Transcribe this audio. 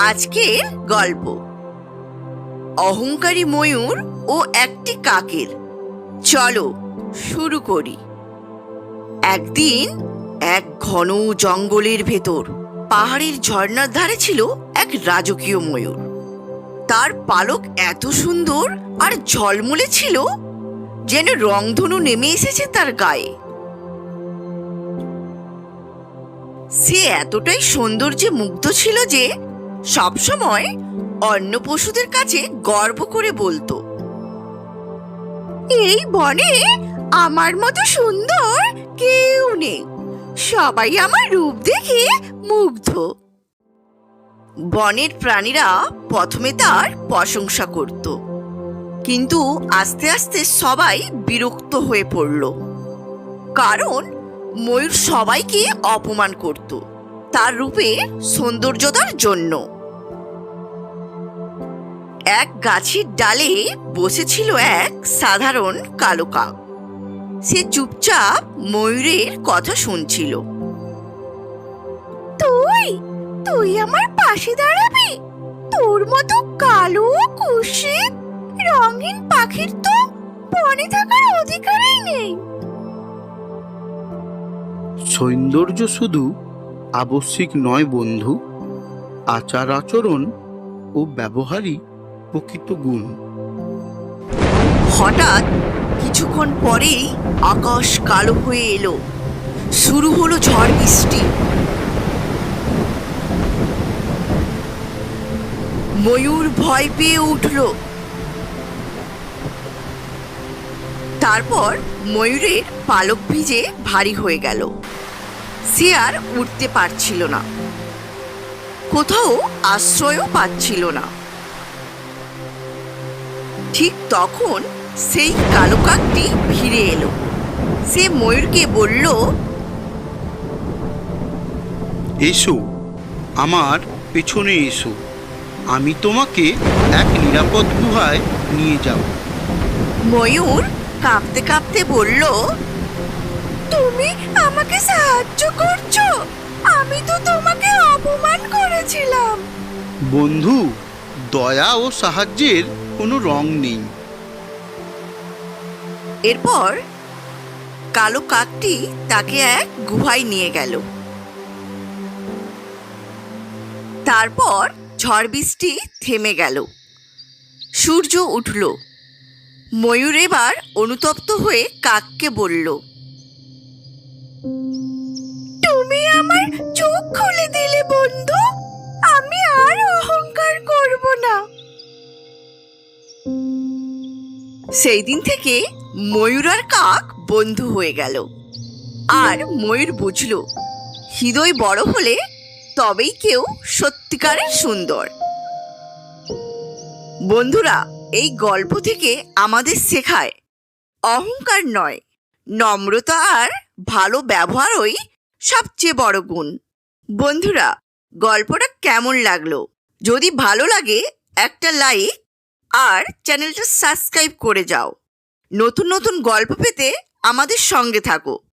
আজকের গল্প। অহংকারী ময়ূর ও একটি কাকের। চলো শুরু করি। একদিন এক ঘন জঙ্গলের ভেতর পাহাড়ের ঝর্ণার ধারে ছিল এক রাজকীয় ময়ূর। তার পালক এত সুন্দর আর ঝলমলে ছিল যেন রংধনু নেমে এসেছে তার গায়ে। সে এতটাই সৌন্দর্যে মুগ্ধ ছিল যে সবসময় অন্য পশুদের কাছে গর্ব করে বলতো, এই বনে আমার মতো সুন্দর কেউ নেই। সবাই আমার রূপ দেখে মুগ্ধ। বনের প্রাণীরা প্রথমে তার প্রশংসা করত, কিন্তু আস্তে আস্তে সবাই বিরক্ত হয়ে পড়ল, কারণ ময়ূর সবাইকে অপমান করত। তার রূপের সৌন্দর্যতার জন্য। এক গাছের ডালে বসেছিল এক সাধারণ কালো কাক সে চুপচাপ ময়ূরের কথা শুনছিল। তুই তুই আমার পাশে দাঁড়াবি? তোর মতো কালো কুৎসিত রঙিন পাখির তো বনে থাকার অধিকারই নেই। সৌন্দর্য শুধু আবশ্যিক নয় বন্ধু, আচার আচরণ ও ব্যবহারই প্রকৃত গুণ। হঠাৎ কিছুক্ষণ পরেই আকাশ কালো হয়ে এলো। শুরু হলো ঝড় বৃষ্টি। ময়ূর ভয় পেয়ে উঠল। তারপর ময়ূরের পালক ভিজে ভারী হয়ে গেল। সে আর উঠতে পারছিল না। কোথাও আশ্রয়ও পাচ্ছিল না। ঠিক তখন সেই কালো কাকটি ফিরে এলো। সে ময়ূরকে বলল এসো আমার পেছনে এসো। আমি তোমাকে এক নিরাপদ গুহায় নিয়ে যাব। ময়ূর কাঁপতে কাঁপতে বলল তুমি আমাকে সাহায্য করছ। আমি তো তোমাকে অপমান করেছিলাম। বন্ধু দয়া ও সাহায্যের কোনো রং নেই। এরপর কালো কাকটি তাকে এক গুহায় নিয়ে গেল। তারপর ঝড় বৃষ্টি থেমে গেল। সূর্য উঠল। ময়ূর এবার অনুতপ্ত হয়ে কাককে বলল সেই দিন থেকে ময়ূর আর কাক বন্ধু হয়ে গেল। আর ময়ূর বুঝল, হৃদয় বড় হলে তবেই কেউ সত্যিকারের সুন্দর। বন্ধুরা, এই গল্প থেকে আমাদের শেখায়, অহংকার নয়, নম্রতা আর ভালো ব্যবহারই সবচেয়ে বড় গুণ। বন্ধুরা, গল্পটা কেমন লাগল? যদি ভালো লাগে, একটা লাইক আর চ্যানেলটা সাবস্ক্রাইব করে যাও। নতুন নতুন গল্প পেতে আমাদের সঙ্গে থাকো।